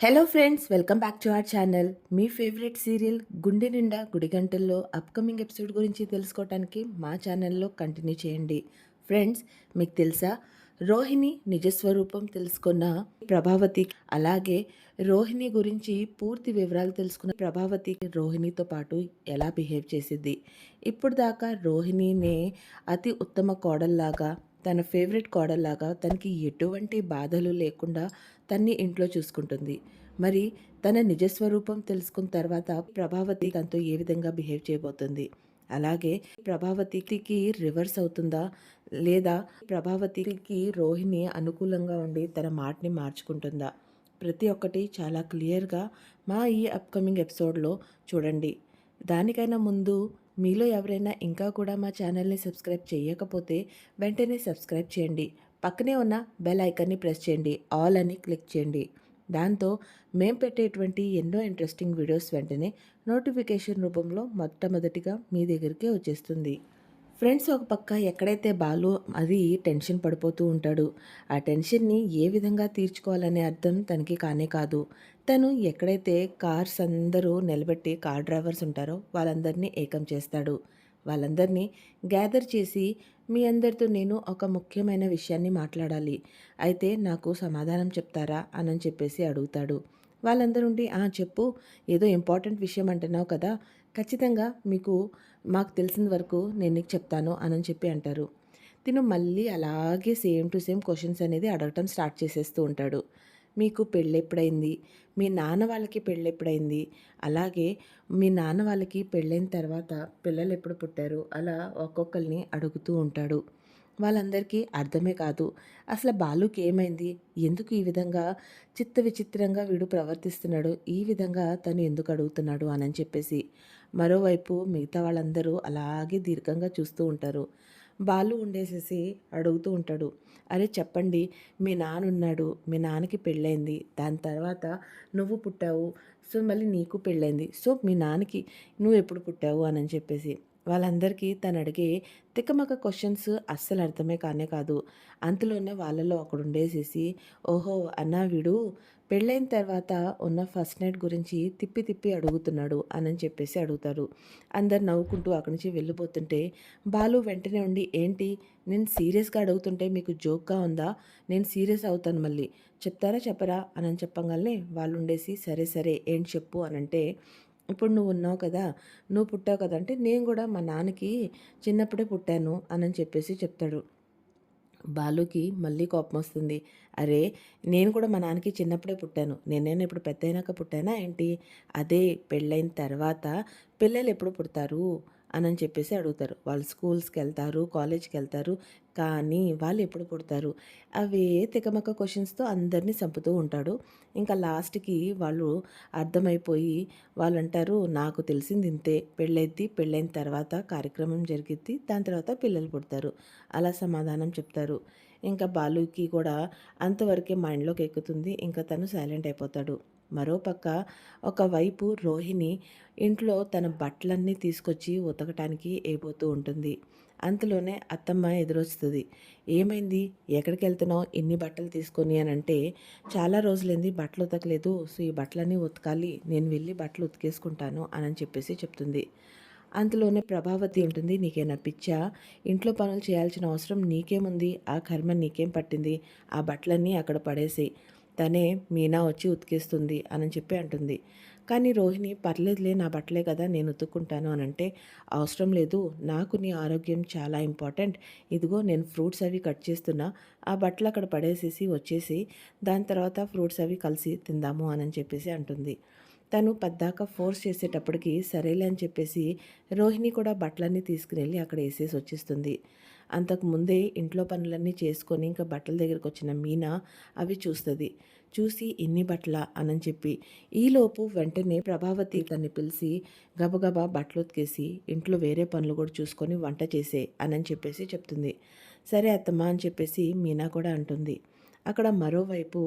Hello friends welcome back to our channel me favourite serial Gunde Ninda గుడిగంటల్లో upcoming episode గురించి తెలుసుకోవడానికి మా ఛానల్లో కంటిన్యూ చేయండి. ఫ్రెండ్స్ మీకు తెలుసా? రోహిణి నిజస్వరూపం తెలుసుకున్న ప్రభావతి అలాగే రోహిణి గురించి పూర్తి వివరాలు తెలుసుకున్న ప్రభావతి రోహిణితో పాటు ఎలా బిహేవ్ చేసింది ఇప్పుడు దాకా రోహిణినే అతి ఉత్తమ కోడల్లాగా తన ఫేవరెట్ కోడల్లాగా తనకి ఎటువంటి బాధలు లేకుండా తన్ని ఇంట్లో చూసుకుంటుంది. మరి తన నిజస్వరూపం తెలుసుకున్న తర్వాత ప్రభావతి తనతో ఏ విధంగా బిహేవ్ చేయబోతుంది? అలాగే ప్రభావతికి రివర్స్ అవుతుందా? లేదా ప్రభావతికి రోహిణి అనుకూలంగా ఉండి తన మాటని మార్చుకుంటుందా? ప్రతి ఒక్కటి చాలా క్లియర్గా మా ఈ అప్కమింగ్ ఎపిసోడ్లో చూడండి. దానికైనా ముందు మీలో ఎవరైనా ఇంకా కూడా మా ఛానల్ని సబ్స్క్రైబ్ చేయకపోతే వెంటనే సబ్స్క్రైబ్ చేయండి. పక్కనే ఉన్న బెల్ ఐకాన్ని ప్రెస్ చేయండి. ఆల్ అని క్లిక్ చేయండి. దాంతో మేము పెట్టేటువంటి ఎన్నో ఇంట్రెస్టింగ్ వీడియోస్ వెంటనే నోటిఫికేషన్ రూపంలో మొట్టమొదటిగా మీ దగ్గరికే వచ్చేస్తుంది. ఫ్రెండ్స్ ఒక పక్క ఎక్కడైతే బాలు అది టెన్షన్ పడిపోతూ ఉంటాడు. ఆ టెన్షన్ని ఏ విధంగా తీర్చుకోవాలనే అర్థం తనకి కానే కాదు. తను ఎక్కడైతే కార్స్ అందరూ నిలబెట్టి కార్ డ్రైవర్స్ ఉంటారో వాళ్ళందరినీ ఏకం చేస్తాడు. వాళ్ళందరినీ గ్యాదర్ చేసి మీ అందరితో నేను ఒక ముఖ్యమైన విషయాన్ని మాట్లాడాలి. అయితే నాకు సమాధానం చెప్తారా అని చెప్పేసి అడుగుతాడు. వాళ్ళందరుండి ఆ చెప్పు. ఏదో ఇంపార్టెంట్ విషయం అంటున్నావు కదా. ఖచ్చితంగా మీకు మాకు తెలిసిన వరకు నేను నీకు చెప్తాను అని చెప్పి అంటారు. తిను మళ్ళీ అలాగే సేమ్ టు సేమ్ క్వశ్చన్స్ అనేది అడగటం స్టార్ట్ చేసేస్తూ ఉంటాడు. మీకు పెళ్ళెప్పుడైంది? మీ నాన్న వాళ్ళకి పెళ్ళెప్పుడైంది? అలాగే మీ నాన్న వాళ్ళకి పెళ్ళైన తర్వాత పిల్లలు ఎప్పుడు పుట్టారు? అలా ఒక్కొక్కరిని అడుగుతూ ఉంటాడు. వాళ్ళందరికీ అర్థమే కాదు అసలు బాలుకి ఏమైంది? ఎందుకు ఈ విధంగా చిత్త విచిత్రంగా వీడు ప్రవర్తిస్తున్నాడు? ఈ విధంగా తను ఎందుకు అడుగుతున్నాడు? అని చెప్పేసి మరోవైపు మిగతా వాళ్ళందరూ అలాగే దీర్ఘంగా చూస్తూ ఉంటారు. బాలు ఉండేసేసి అడుగుతూ ఉంటాడు అరే చెప్పండి మీ నాన్న ఉన్నాడు మీ నాన్నకి పెళ్ళైంది దాని తర్వాత నువ్వు పుట్టావు సో మళ్ళీ నీకు పెళ్ళైంది సో మీ నాన్నకి నువ్వు ఎప్పుడు పుట్టావు? అని చెప్పేసి. వాళ్ళందరికీ తను అడిగే తిక్కమక్క క్వశ్చన్స్ అస్సలు అర్థమే కానే కాదు. అంతలోనే వాళ్ళలో అక్కడ ఉండేసేసి ఓహో అన్నా వీడు పెళ్ళైన తర్వాత ఉన్న ఫస్ట్ నైట్ గురించి తిప్పి తిప్పి అడుగుతున్నాడు అని చెప్పేసి అడుగుతారు. అందరు నవ్వుకుంటూ అక్కడి నుంచి వెళ్ళిపోతుంటే బాలు వెంటనే ఉండి ఏంటి? నేను సీరియస్గా అడుగుతుంటే మీకు జోక్గా ఉందా? నేను సీరియస్ అవుతాను మళ్ళీ. చెప్తారా చెప్పరా? అని చెప్పగానే వాళ్ళు ఉండేసి సరే సరే ఏంటి చెప్పు అనంటే ఇప్పుడు నువ్వు ఉన్నావు కదా నువ్వు పుట్టావు కదా అంటే నేను కూడా మా నాన్నకి చిన్నప్పుడే పుట్టాను అని చెప్పేసి చెప్తాడు. బాలుకి మళ్ళీ కోపం వస్తుంది. అరే నేను కూడా మా నాన్నకి చిన్నప్పుడే పుట్టాను. నేనేనా ఇప్పుడు పెద్ద అయినాక పుట్టానా ఏంటి? అదే పెళ్ళైన తర్వాత పిల్లలు ఎప్పుడు పుడతారు? అని చెప్పేసి అడుగుతారు. వాళ్ళు స్కూల్స్కి వెళ్తారు కాలేజ్కి వెళ్తారు కానీ వాళ్ళు ఎప్పుడు పుడతారు? అవే తికమక క్వశ్చన్స్తో అందరినీ చంపుతూ ఉంటాడు. ఇంకా లాస్ట్కి వాళ్ళు అర్థమైపోయి వాళ్ళు అంటారు నాకు తెలిసింది ఇంతే. పెళ్ళైద్ది పెళ్ళైన తర్వాత కార్యక్రమం జరిగిద్ది దాని తర్వాత పిల్లలు పుడతారు. అలా సమాధానం చెప్తారు. ఇంకా బాలుకి కూడా అంతవరకే మైండ్లోకి ఎక్కుతుంది. ఇంకా తను సైలెంట్ అయిపోతాడు. మరోపక్క ఒకవైపు రోహిణి ఇంట్లో తన బట్టలన్నీ తీసుకొచ్చి ఉతకటానికి అయిపోతూ ఉంటుంది. అంతలోనే అత్తమ్మ ఎదురొస్తుంది. ఏమైంది? ఎక్కడికి వెళ్తున్నావు ఇన్ని బట్టలు తీసుకొని అని అంటే చాలా రోజులైంది బట్టలు ఉతకలేదు. సో ఈ బట్టలన్నీ ఉతకాలి. నేను వెళ్ళి బట్టలు ఉతికేసుకుంటాను అని చెప్పేసి చెప్తుంది. అంతలోనే ప్రభావతి ఉంటుంది నీకేనా పిచ్చా? ఇంట్లో పనులు చేయాల్సిన అవసరం నీకేముంది? ఆ కర్మ నీకేం పట్టింది? ఆ బట్టలన్నీ అక్కడ పడేసి తనే మీనా వచ్చి ఉతికేస్తుంది అని చెప్పి అంటుంది. కానీ రోహిణి పర్లేదులే నా బట్టలే కదా నేను ఉతుక్కుంటాను అని అంటే అవసరం లేదు నాకు నీ ఆరోగ్యం చాలా ఇంపార్టెంట్ ఇదిగో నేను ఫ్రూట్స్ అవి కట్ చేస్తున్నా. ఆ బట్టలు అక్కడ పడేసేసి వచ్చేసి దాని తర్వాత ఫ్రూట్స్ అవి కలిసి తిందాము అని చెప్పేసి అంటుంది. తను పద్దాక ఫోర్స్ చేసేటప్పటికి సరేలే అని చెప్పేసి రోహిణి కూడా బట్టలన్నీ తీసుకుని వెళ్ళి అక్కడ వేసేసి వచ్చేస్తుంది. అంతకు ముందే ఇంట్లో పనులన్నీ చేసుకొని ఇంకా బట్టల దగ్గరకు వచ్చిన మీనా అవి చూస్తుంది. చూసి ఇన్ని బట్టల అని చెప్పి ఈలోపు వెంటనే ప్రభావతి తన్ని పిలిచి గబగబా బట్టలు ఉతికేసి ఇంట్లో వేరే పనులు కూడా చూసుకొని వంట చేసే అని చెప్పేసి చెప్తుంది. సరే అత్తమ్మ అని చెప్పేసి మీనా కూడా అంటుంది. అక్కడ మరోవైపు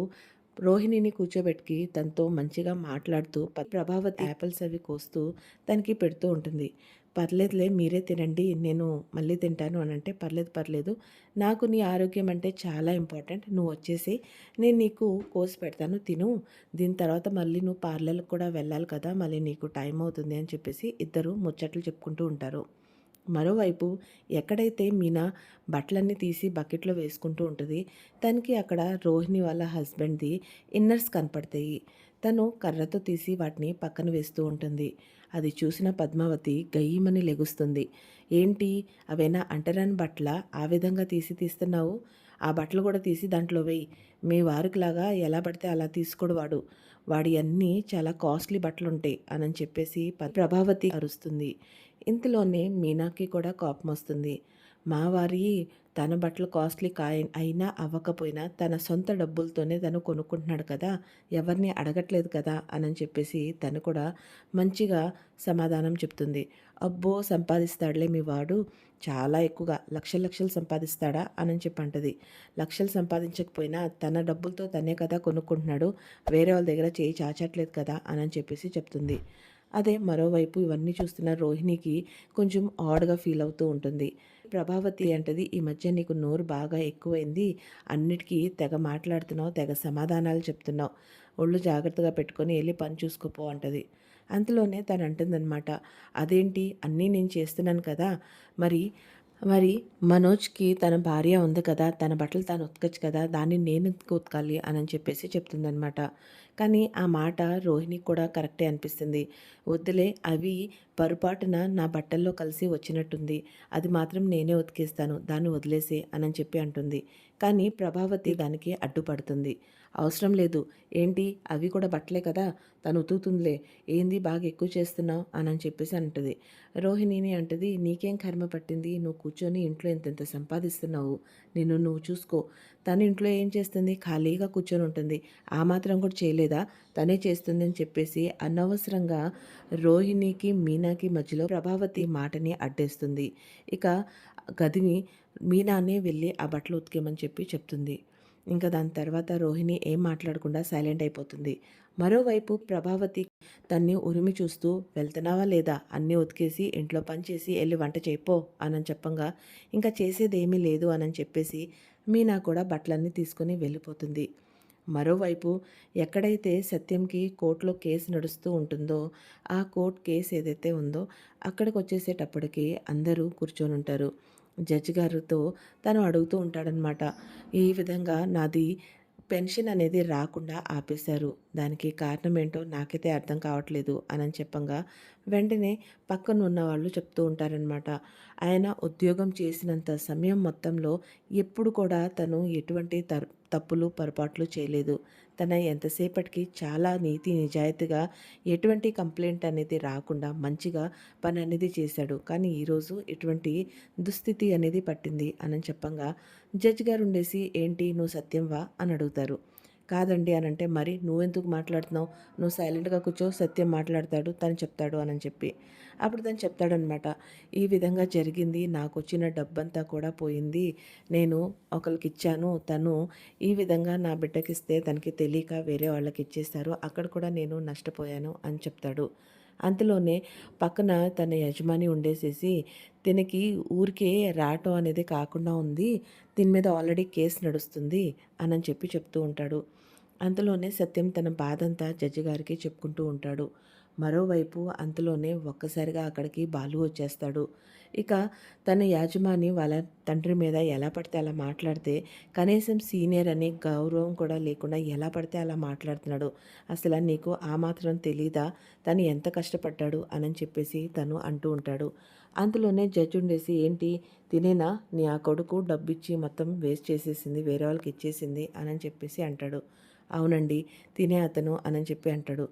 రోహిణిని కూర్చోబెట్టి తనతో మంచిగా మాట్లాడుతూ ప్రభావతి యాపిల్స్ అవి కోస్తూ తనకి పెడుతూ ఉంటుంది. పర్లేదులే మీరే తినండి నేను మళ్ళీ తింటాను అని అంటే పర్లేదు పర్లేదు. నాకు నీ ఆరోగ్యం అంటే చాలా ఇంపార్టెంట్. నువ్వు వచ్చేసి నేను నీకు కోసి పెడతాను తిను. దీని తర్వాత మళ్ళీ నువ్వు పార్లర్కి కూడా వెళ్ళాలి కదా మళ్ళీ నీకు టైం అవుతుంది అని చెప్పేసి ఇద్దరు ముచ్చట్లు చెప్పుకుంటూ ఉంటారు. మరోవైపు ఎక్కడైతే మీనా బట్టలన్నీ తీసి బకెట్లో వేసుకుంటూ ఉంటుంది తనకి అక్కడ రోహిణి వాళ్ళ హస్బెండ్ది ఇన్నర్స్ కనపడతాయి. తను కర్రతో తీసి వాటిని పక్కన వేస్తూ ఉంటుంది. అది చూసిన పద్మావతి గయ్యమని లెగుస్తుంది. ఏంటి అవేనా అంటరాని బట్టల? ఆ విధంగా తీసి తీస్తున్నావు? ఆ బట్టలు కూడా తీసి దాంట్లో వేయి. మీ వారికిలాగా ఎలా పడితే అలా తీసుకోడు వాడు. వాడి అన్నీ చాలా కాస్ట్లీ బట్టలు ఉంటాయి అని చెప్పేసి ప్రభావతి అరుస్తుంది. ఇంతలోనే మీనాకి కూడా కోపం వస్తుంది మా వారి తన బట్టలు కాస్ట్లీ కాయ అయినా అవ్వకపోయినా తన సొంత డబ్బులతోనే తను కొనుక్కుంటున్నాడు కదా ఎవరిని అడగట్లేదు కదా అని చెప్పేసి తను కూడా మంచిగా సమాధానం చెప్తుంది. అబ్బో సంపాదిస్తాడులే మీ వాడు చాలా ఎక్కువగా లక్షలు లక్షలు సంపాదిస్తాడా అని చెప్పి అంటది. లక్షలు సంపాదించకపోయినా తన డబ్బులతో తనే కదా కొనుక్కుంటున్నాడు వేరే వాళ్ళ దగ్గర చేయి చాచట్లేదు కదా అని చెప్పేసి చెప్తుంది. అదే మరోవైపు ఇవన్నీ చూస్తున్న రోహిణికి కొంచెం ఆడ్గా ఫీల్ అవుతూ ఉంటుంది. ప్రభావతి అంటది ఈ మధ్య నీకు నోరు బాగా ఎక్కువైంది. అన్నిటికీ తెగ మాట్లాడుతున్నావు తెగ సమాధానాలు చెప్తున్నావు. ఒళ్ళు జాగ్రత్తగా పెట్టుకొని వెళ్ళి పని చూసుకోపో అంటది. అంతలోనే తను అంటుందన్నమాట అదేంటి? అన్నీ నేను చేస్తున్నాను కదా. మరి మరి మనోజ్కి తన భార్య ఉంది కదా తన బట్టలు తాను ఉతకచ్చు కదా దాన్ని నేను ఎందుకు ఉతకాలి అని చెప్పేసి చెప్తుందనమాట కానీ ఆ మాట రోహిణికి కూడా కరెక్టే అనిపిస్తుంది. వద్దులే అవి పొరపాటున నా బట్టల్లో కలిసి వచ్చినట్టుంది. అది మాత్రం నేనే ఉతికేస్తాను. దాన్ని వదిలేసే అని చెప్పి అంటుంది. కానీ ప్రభావతి దానికి అడ్డుపడుతుంది. అవసరం లేదు. ఏంటి? అవి కూడా బట్టలే కదా? తను ఉతుకుతుందిలే. ఏంది? బాగా ఎక్కువ చేస్తున్నావు? అని చెప్పేసి అంటుంది. రోహిణిని అంటది నీకేం కర్మ పట్టింది? నువ్వు కూర్చొని ఇంట్లో ఇంతెంత సంపాదిస్తున్నావు? నిన్ను నువ్వు చూసుకో. తను ఇంట్లో ఏం చేస్తుంది? ఖాళీగా కూర్చొని ఉంటుంది. ఆ మాత్రం కూడా చేయలేదా? తనే చేస్తుందని చెప్పేసి అనవసరంగా రోహిణికి మీనాకి మధ్యలో ప్రభావతి మాటని అడ్డేస్తుంది. ఇక గదిని మీనానే వెళ్ళి ఆ బట్టలు ఉతికేమని చెప్పి చెప్తుంది. ఇంకా దాని తర్వాత రోహిణి ఏం మాట్లాడకుండా సైలెంట్ అయిపోతుంది. మరోవైపు ప్రభావతి తన్ని ఉరిమి చూస్తూ వెళ్తున్నావా లేదా? అన్నీ ఉతికేసి ఇంట్లో పని చేసి వెళ్ళి వంట చేయిపో అని చెప్పంగా ఇంకా చేసేదేమీ లేదు అని చెప్పేసి మీనా కూడా బట్టలన్నీ తీసుకొని వెళ్ళిపోతుంది. మరోవైపు ఎక్కడైతే సత్యంకి కోర్టులో కేసు నడుస్తూ ఉంటుందో ఆ కోర్టు కేసు ఏదైతే ఉందో అక్కడికి వచ్చేసేటప్పటికి అందరూ కూర్చొని ఉంటారు. జడ్జి గారితో తను అడుగుతూ ఉంటాడనమాట ఈ విధంగా నాది పెన్షన్ అనేది రాకుండా ఆపేశారు. దానికి కారణం ఏంటో నాకైతే అర్థం కావట్లేదు అని చెప్పంగా వెంటనే పక్కన ఉన్న వాళ్ళు చెప్తూ ఉంటారనమాట ఆయన ఉద్యోగం చేసినంత సమయం మొత్తంలో ఎప్పుడు కూడా తను ఎటువంటి తర్ తప్పులు పొరపాట్లు చేయలేదు. తన ఎంతసేపటికి చాలా నీతి నిజాయితీగా ఎటువంటి కంప్లైంట్ అనేది రాకుండా మంచిగా పని అనేది చేశాడు. కానీ ఈరోజు ఎటువంటి దుస్థితి అనేది పట్టింది అని చెప్పంగా జడ్జి గారు ఉండేసి ఏంటి? నువ్వు సత్యంవా అని అడుగుతారు. కాదండి అని అంటే మరి నువ్వెందుకు మాట్లాడుతున్నావు? నువ్వు సైలెంట్గా కూర్చో సత్యం మాట్లాడతాడు తను చెప్తాడు అని చెప్పి. అప్పుడు తను చెప్తాడనమాట ఈ విధంగా జరిగింది నాకు వచ్చిన డబ్బంతా కూడా పోయింది. నేను ఒకరికి ఇచ్చాను తను ఈ విధంగా నా బిడ్డకి ఇస్తే తనకి తెలియక వేరే వాళ్ళకి ఇచ్చేస్తారు అక్కడ కూడా నేను నష్టపోయాను అని చెప్తాడు. అంతలోనే పక్కన తన యజమాని ఉండేసేసి తినకి ఊరికే రావటం అనేది కాకుండా ఉంది దీని మీద ఆల్రెడీ కేసు నడుస్తుంది అని చెప్పి చెప్తూ ఉంటాడు. అంతలోనే సత్యం తన బాధంతా జడ్జి గారికి చెప్పుకుంటూ ఉంటాడు. మరోవైపు అంతలోనే ఒక్కసారిగా అక్కడికి బాలు వచ్చేస్తాడు. ఇక తన యాజమాని వాళ్ళ తండ్రి మీద ఎలా పడితే అలా మాట్లాడితే కనీసం సీనియర్ అనే గౌరవం కూడా లేకుండా ఎలా పడితే అలా మాట్లాడుతున్నాడు. అసలు నీకు ఆ మాత్రం తెలీదా? తను ఎంత కష్టపడ్డాడు? అని చెప్పేసి తను అంటూ ఉంటాడు. అంతలోనే జడ్జి ఉండేసి ఏంటి? తినేనా? నీ ఆ కొడుకు డబ్బిచ్చి మొత్తం వేస్ట్ చేసేసింది వేరే వాళ్ళకి ఇచ్చేసింది అని చెప్పేసి అంటాడు. అవునండి తినే అతను అని చెప్పి అంటాడు.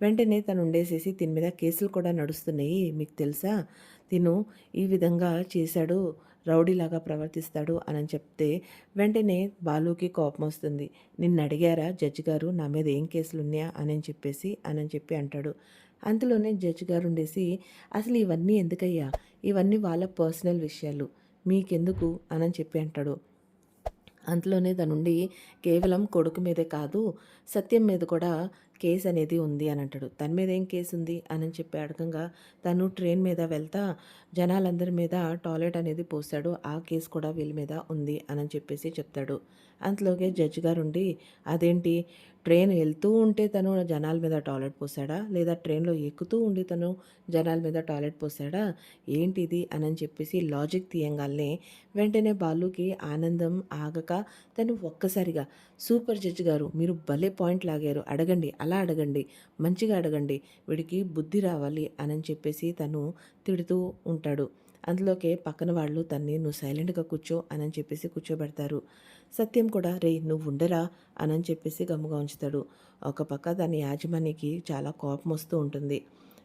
వెంటనే తను ఉండేసేసి దీని మీద కేసులు కూడా నడుస్తున్నాయి. మీకు తెలుసా? తిను ఈ విధంగా చేశాడు రౌడీలాగా ప్రవర్తిస్తాడు అని చెప్తే వెంటనే బాలుకి కోపం వస్తుంది. నిన్ను అడిగారా జడ్జి గారు? నా మీద ఏం కేసులు ఉన్నాయా? అని చెప్పేసి అని చెప్పి అంటాడు. అంతలోనే జడ్జి గారు ఉండేసి అసలు ఇవన్నీ ఎందుకయ్యా? ఇవన్నీ వాళ్ళ పర్సనల్ విషయాలు. మీకెందుకు? అని చెప్పి అంటాడు. అంతలోనే తనుండి కేవలం కొడుకు మీదే కాదు సత్యం మీద కూడా కేసు అనేది ఉంది అని అంటాడు. తన మీద ఏం కేసు ఉంది? అని చెప్పి అడగంగా తను ట్రైన్ మీద వెళ్తా జనాలందరి మీద టాయిలెట్ అనేది పోసాడు ఆ కేసు కూడా వీళ్ళ మీద ఉంది అని చెప్పేసి చెప్తాడు. అంతలోగే జడ్జి గారు ఉండి అదేంటి? ట్రైన్ వెళ్తూ ఉంటే తను జనాల మీద టాయిలెట్ పోసాడా లేదా ట్రైన్లో ఎక్కుతూ ఉండి తను జనాల మీద టాయిలెట్ పోసాడా ఏంటిది? అని చెప్పేసి లాజిక్ తీయంగానే వెంటనే బాలుకి ఆనందం ఆగక తను ఒక్కసారిగా సూపర్ జడ్జి గారు మీరు భలే పాయింట్ లాగారు. అడగండి. అలా అడగండి మంచిగా అడగండి వీడికి బుద్ధి రావాలి అని చెప్పేసి తను తిడుతూ ఉంటాడు. అందులోకే పక్కన వాళ్ళు తన్ని నువ్వు సైలెంట్గా కూర్చో అని చెప్పేసి కూర్చోబెడతారు. సత్యం కూడా రే నువ్వు ఉండరా? అని చెప్పేసి గమ్ముగా ఉంచుతాడు. ఒక పక్క తన యాజమానికి చాలా కోపం వస్తూ ఉంటుంది.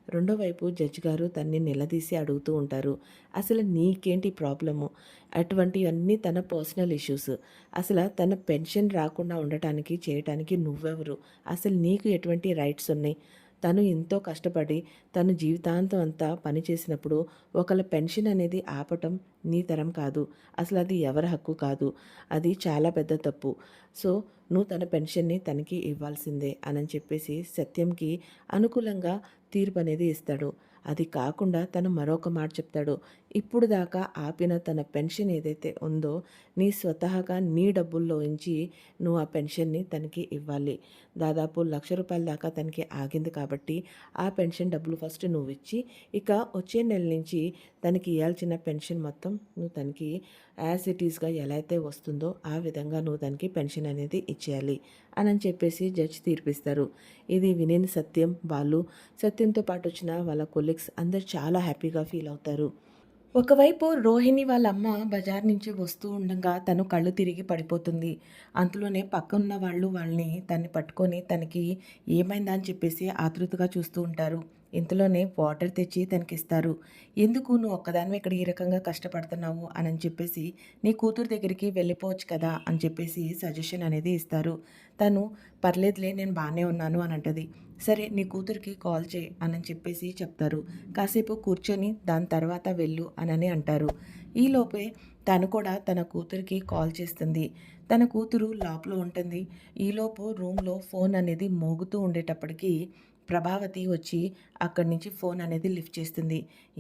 రెండో వైపు జడ్జి గారు తన్ని నిలదీసి అడుగుతూ ఉంటారు. అసలు నీకేంటి ప్రాబ్లము? అటువంటివన్నీ తన పర్సనల్ ఇష్యూస్. అసలు తన పెన్షన్ రాకుండా ఉండటానికి చేయటానికి నువ్వెవరు? అసలు నీకు ఎటువంటి రైట్స్ ఉన్నాయి? తను ఎంతో కష్టపడి తను జీవితాంతం అంతా పనిచేసినప్పుడు ఒకళ్ళ పెన్షన్ అనేది ఆపటం నీ తరం కాదు. అసలు అది ఎవరి హక్కు కాదు. అది చాలా పెద్ద తప్పు. సో నువ్వు తన పెన్షన్ని తనకి ఇవ్వాల్సిందే అని చెప్పేసి సత్యంకి అనుకూలంగా తీర్పు అనేది ఇస్తాడు. అది కాకుండా తను మరొక మాట చెప్తాడు. ఇప్పుడు దాకా ఆపిన తన పెన్షన్ ఏదైతే ఉందో నీ స్వతహాగా నీ డబ్బుల్లో ఉంచి నువ్వు ఆ పెన్షన్ని తనకి ఇవ్వాలి. దాదాపు లక్ష రూపాయల దాకా తనకి ఆగింది కాబట్టి ఆ పెన్షన్ డబ్బులు ఫస్ట్ నువ్వు ఇచ్చి ఇక వచ్చే నెల నుంచి తనకి ఇవ్వాల్సిన పెన్షన్ మొత్తం నువ్వు తనకి యాజ్ ఇట్ ఈస్గా ఎలా అయితే వస్తుందో ఆ విధంగా నువ్వు తనకి పెన్షన్ అనేది ఇచ్చేయాలి అని చెప్పేసి జడ్జి తీర్పిస్తారు. ఇది వినేని సత్యం. వాళ్ళు సత్యంతో పాటు వచ్చిన వాళ్ళ కొలీగ్స్ అందరు చాలా హ్యాపీగా ఫీల్ అవుతారు. ఒకవైపు రోహిణి వాళ్ళ అమ్మ బజార్ నుంచి వస్తూ ఉండగా తను కళ్ళు తిరిగి పడిపోతుంది. అంతలోనే పక్కన్న వాళ్ళు వాళ్ళని తన్ని పట్టుకొని తనకి ఏమైందా అని చెప్పేసి ఆతృతగా చూస్తూ ఉంటారు. ఇంతలోనే వాటర్ తెచ్చి తనకిస్తారు. ఎందుకు నువ్వు ఒక్కదానివి ఇక్కడ ఈ రకంగా కష్టపడుతున్నావు? అని చెప్పేసి నీ కూతురు దగ్గరికి వెళ్ళిపోవచ్చు కదా? అని చెప్పేసి సజెషన్ అనేది ఇస్తారు. తను పర్లేదులే నేను బాగానే ఉన్నాను అని అంటది. సరే నీ కూతురికి కాల్ చేయి అని చెప్పేసి చెప్తారు. కాసేపు కూర్చొని దాని తర్వాత వెళ్ళు అని అంటారు. ఈలోపే తను కూడా తన కూతురికి కాల్ చేస్తుంది. తన కూతురు లోపల ఉంటుంది. ఈలోపు రూమ్లో ఫోన్ అనేది మోగుతూ ఉండేటప్పటికీ ప్రభావతి వచ్చి అక్కడి నుంచి ఫోన్ అనేది లిఫ్ట్ చేస్తుంది.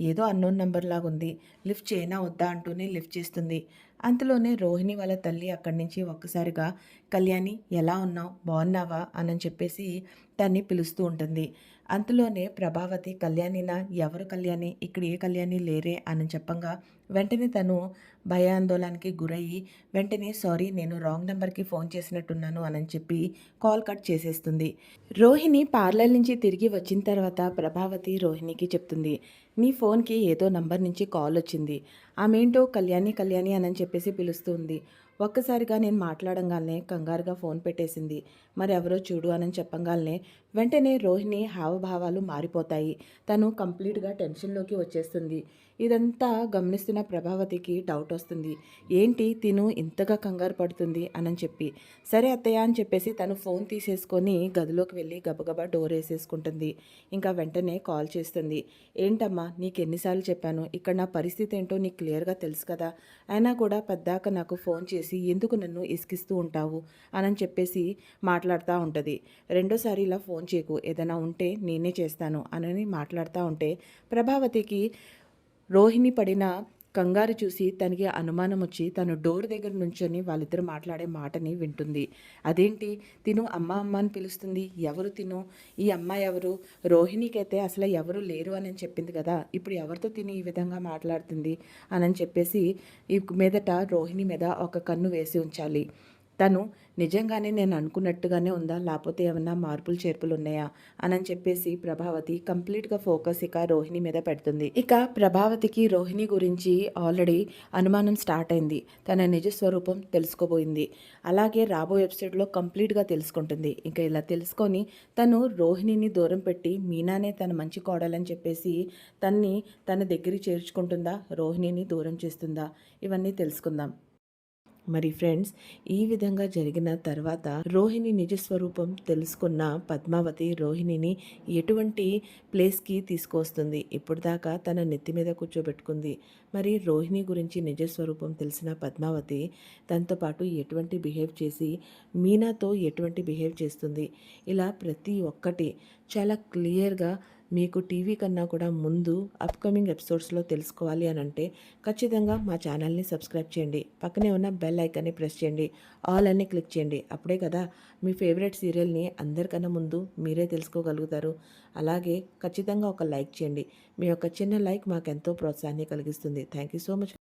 ఏదో అన్నోన్ నెంబర్ లాగా ఉంది లిఫ్ట్ చేయనా వద్దా అంటూనే లిఫ్ట్ చేస్తుంది. అంతలోనే రోహిణి వాళ్ళ తల్లి అక్కడి నుంచి ఒక్కసారిగా కళ్యాణి ఎలా ఉన్నావు? బాగున్నావా అని చెప్పేసి తన్ని పిలుస్తూ ఉంటుంది. అంతలోనే ప్రభావతి కళ్యాణినా? ఎవరు కళ్యాణి? ఇక్కడ ఏ కళ్యాణి లేరే? అని చెప్పంగా వెంటనే తను భయాందోళనకి గురయ్యి వెంటనే సారీ నేను రాంగ్ నెంబర్కి ఫోన్ చేసినట్టున్నాను అని చెప్పి కాల్ కట్ చేసేస్తుంది. రోహిణి పార్లర్ నుంచి తిరిగి వచ్చిన తర్వాత ప్రభావతి రోహిణికి చెప్తుంది నీ ఫోన్కి ఏదో నంబర్ నుంచి కాల్ వచ్చింది. ఆమెంటో కళ్యాణి కళ్యాణి అని చెప్పేసి పిలుస్తుంది. ఒక్కసారిగా నేను మాట్లాడంగానే కంగారుగా ఫోన్ పెట్టేసింది. మరి ఎవరో చూడు అని చెప్పంగానే వెంటనే రోహిణి హావభావాలు మారిపోతాయి. తను కంప్లీట్గా టెన్షన్లోకి వచ్చేస్తుంది. ఇదంతా గమనిస్తున్న ప్రభావతికి డౌట్ వస్తుంది. ఏంటి? తిను ఇంతగా కంగారు పడుతుంది అని చెప్పి. సరే అత్తయ్య అని చెప్పేసి తను ఫోన్ తీసేసుకొని గదిలోకి వెళ్ళి గబగబా డోర్ వేసేసుకుంటుంది. ఇంకా వెంటనే కాల్ చేస్తుంది. ఏంటమ్మా? నీకు ఎన్నిసార్లు చెప్పాను? ఇక్కడ నా పరిస్థితి ఏంటో నీకు క్లియర్గా తెలుసు కదా? అయినా కూడా పెద్దాక నాకు ఫోన్ చేసి ఎందుకు నన్ను ఇసుకిస్తూ ఉంటావు? అని చెప్పేసి మాట్లాడుతూ ఉంటుంది. రెండోసారి ఇలా ఫోన్ చేయకు. ఏదైనా ఉంటే నేనే చేస్తాను అని మాట్లాడుతూ ఉంటే ప్రభావతికి రోహిణి పడిన కంగారు చూసి తనకి అనుమానం వచ్చి తను డోర్ దగ్గర నుంచొని వాళ్ళిద్దరు మాట్లాడే మాటని వింటుంది. అదేంటి? తిను అమ్మ అమ్మ అని పిలుస్తుంది. ఎవరు తిను? ఈ అమ్మాయి ఎవరు? రోహిణికైతే అసలు ఎవరు లేరు అని చెప్పింది కదా. ఇప్పుడు ఎవరితో తిని ఈ విధంగా మాట్లాడుతుంది? అని చెప్పేసి ఈ మీదట రోహిణి మీద ఒక కన్ను వేసి ఉంచాలి. తను నిజంగానే నేను అనుకున్నట్టుగానే ఉందా? లేకపోతే ఏమన్నా మార్పులు చేర్పులు ఉన్నాయా? అని చెప్పేసి ప్రభావతి కంప్లీట్గా ఫోకస్ ఇక రోహిణి మీద పెడుతుంది. ఇక ప్రభావతికి రోహిణి గురించి ఆల్రెడీ అనుమానం స్టార్ట్ అయింది. తన నిజ స్వరూపం తెలుసుకోబోయింది. అలాగే రాబోయే ఎపిసోడ్లో కంప్లీట్గా తెలుసుకుంటుంది. ఇంకా ఇలా తెలుసుకొని తను రోహిణిని దూరం పెట్టి మీనానే తన మంచి కోడలని చెప్పేసి తన్ని తన దగ్గరికి చేర్చుకుంటుందా? రోహిణిని దూరం చేస్తుందా? ఇవన్నీ తెలుసుకుందాం. మరి ఫ్రెండ్స్ ఈ విధంగా జరిగిన తర్వాత రోహిణి నిజస్వరూపం తెలుసుకున్న పద్మావతి రోహిణిని ఎటువంటి ప్లేస్కి తీసుకొస్తుంది ఇప్పుడు దాకా తన నెత్తి మీద కూర్చోబెట్టుకుంది. మరి రోహిణి గురించి నిజస్వరూపం తెలిసిన పద్మావతి తనతో పాటు ఎటువంటి బిహేవ్ చేసి మీనాతో ఎటువంటి బిహేవ్ చేస్తుంది? ఇలా ప్రతి ఒక్కటి చాలా క్లియర్గా మీకు టీవీ కన్నా కూడా ముందు అప్కమింగ్ ఎపిసోడ్స్లో తెలుసుకోవాలి అని అంటే ఖచ్చితంగా మా ఛానల్ని సబ్స్క్రైబ్ చేయండి. పక్కనే ఉన్న బెల్ ఐకాన్ని ప్రెస్ చేయండి. ఆల్ అని క్లిక్ చేయండి. అప్పుడే కదా మీ ఫేవరెట్ సీరియల్ని అందరికన్నా ముందు మీరే తెలుసుకోగలుగుతారు. అలాగే ఖచ్చితంగా ఒక లైక్ చేయండి. మీ యొక్క చిన్న లైక్ మాకు ఎంతో ప్రోత్సాహాన్ని కలిగిస్తుంది. Thank you so much